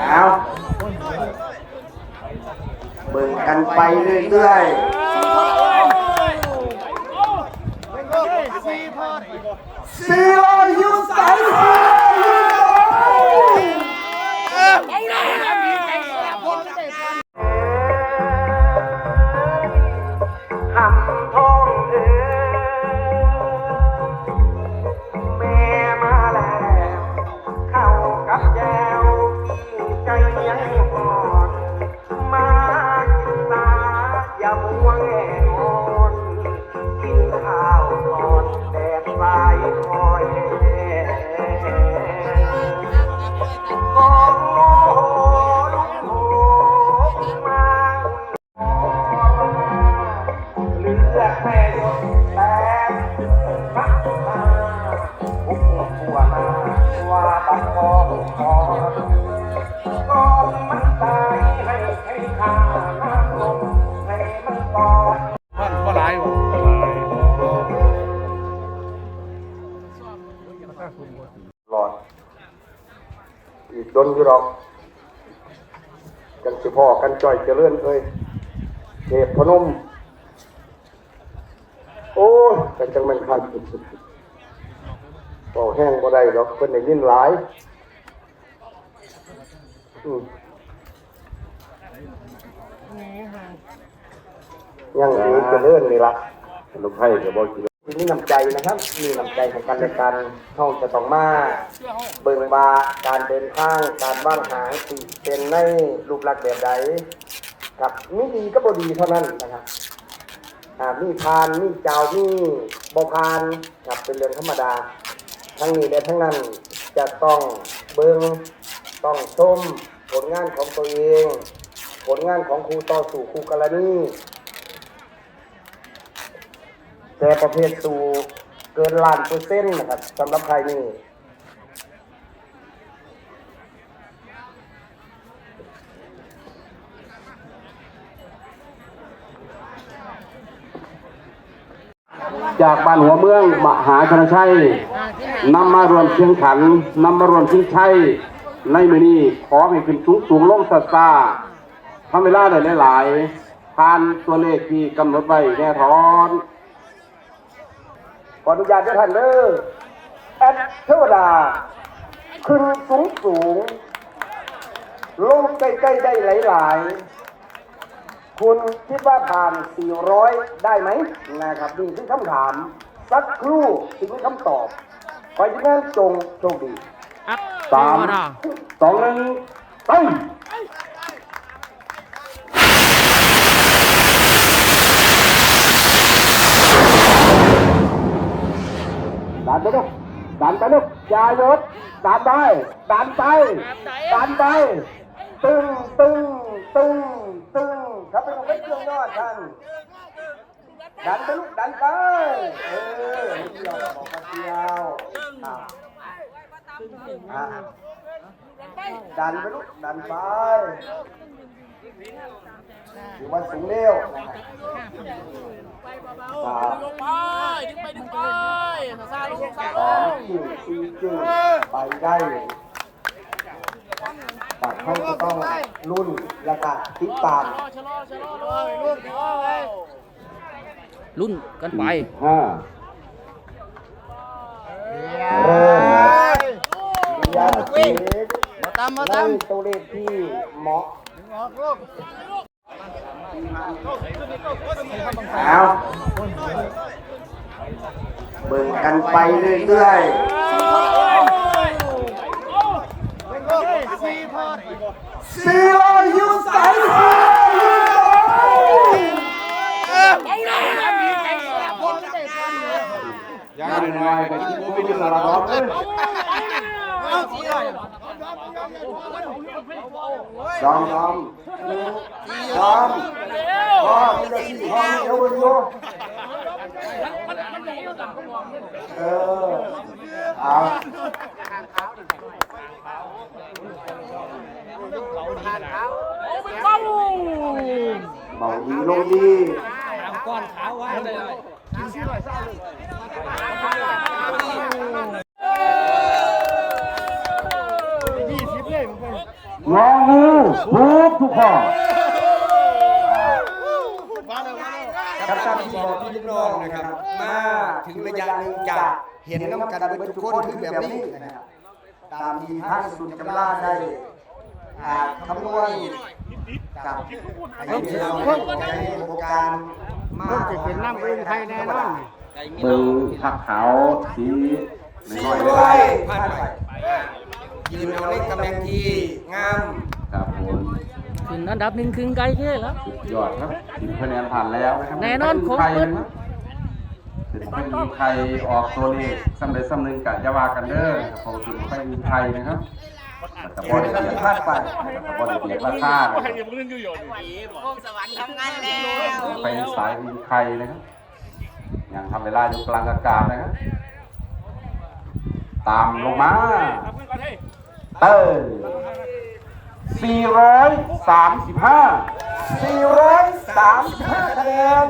เอาเบิ่งกันไปเรื่อยๆซีโอยูใสคำทองเอ๋ กหัวมาว่าบัดคองคอก่อนมันตายให้ให้ข้าน้ำลงให้มันกอดมันก็ร้ายว่ะหลอดอีกดนอยู่หรอกกันสิพ่อกันจ่อยเจริญเอ้ยเทพพนมโอ้ยกันจังมันคัน เป่าแห้งบ่ได้หรอกเพิ่นได้ยินหลายอืมยังดีเจริญนี่ล่ะลูกไผ่ก็บอกกินทีนี้น้ำใจนะครับมีน้ำใจของกันและกันเขาจะต้องมาเบิ่งบาการเดินทางการบ้างหางสีเป็นในรูปลักษณ์แบบใดครับมีดีก็บ่ดีเท่านั้นนะครับอ่ามีพานมีเจ้ามีบ่พานครับเป็นเรื่องธรรมดา ทั้งนี้และทั้งนั้นจะต้องเบิ่งต้องชมผลงานของตัวเอง ผลงานของครูต่อสู่ครูกรณีแต่ประเภทสูเกินล้านเปอร์เซ็นต์นะครับสำหรับใครนี่จากบ้านหัวเมือง มหาชนชัย นำมารวมเชียงขันนำมารวมชิงชัยในมือนี้ขอให้ขึ้นสูงสูงลงสัสซาทำเวลาได้หลายๆผ่านตัวเลขที่กำหนดไว้แน่ทอนขออนุญาตด้ท่านเด้อแอดเทวดา ขึ้นสูงสูง ลงใกล้ๆได้หลายๆ คุณคิดว่าผ่าน 400 ได้ไหมนะครับนี่คือคำถาม สักครู่ถึงคำตอบ ขอให้ทุกท่านจงโชคดีสามสองหนึ่งไปดันไปลูกดันไปลูกอย่าหยุดดันไปดันไปดันไป ตึงตึงตึงตึงครับเป็นของเล็กเครื่องยอดท่านดันไปลูกดันไป เออเดียวบอกมาเดียว อะอะดันไปลูกดันไปอยู่วันสูงเร็วนะครับลงไปดึงไปดึงไปซาลงซาลสองงจึงสี่จึงไปได้แต่เขาก็ต้องรุ่นและก็ติดตามชะลอชะลอเลยลูกชะลอเลยรุ่นกันไปห้าเริ่ม ยาเด็กมาตามมาตามตัวเลขที่เหมาะเอาเบิ่งกันไปเรื่อยๆซีโอยูใสซีโอ ยังไม่ได้หน่อย แต่ที่ผมไม่ได้ระดับเลยยอมยอมยอมพ่อมีแต่ที่พ่อมีเดี๋ยววันโยเออเอาเบาดีลงดีย งองูถูกทุกข้อครับตามที่บอกพี่น้องนะครับ มาถึงระยะหนึ่งจะเห็นน้ำกันเป็นทุกคนคือแบบนี้นะครับ ตามที่ท่านสุนกำลาได้คำนวณกับไอ้ที่เราโครงการ มาจะเป็นน้ำเองไทยแน่นอน เบิ่งผักขาวสีน้อยๆด้เลวยยผ่านไปยืนเอาในตำแหน่งที่งาม ครับผมขึ้นอันดับหนึ่งคืนไกลแค่แล้ว สุดยอดครับทีมคะแนนผ่านแล้วนะครับแน่นอนไม่มีครบใครเบิดนะครับถึงไม่มีใครออกตัวเลขซ้ำใดซ้ำหนึ่งกะอยาวากันเด้อครับผมถึงไม่มีใครนะครับ แต่บอลเบียดพลาดไปแต่บอลเบียดราคานะครับไปสายมีใครนะครับยังทำเวลาอยู่กลางอากาศนะครับตามลงมา เตอร์435 435คะแนน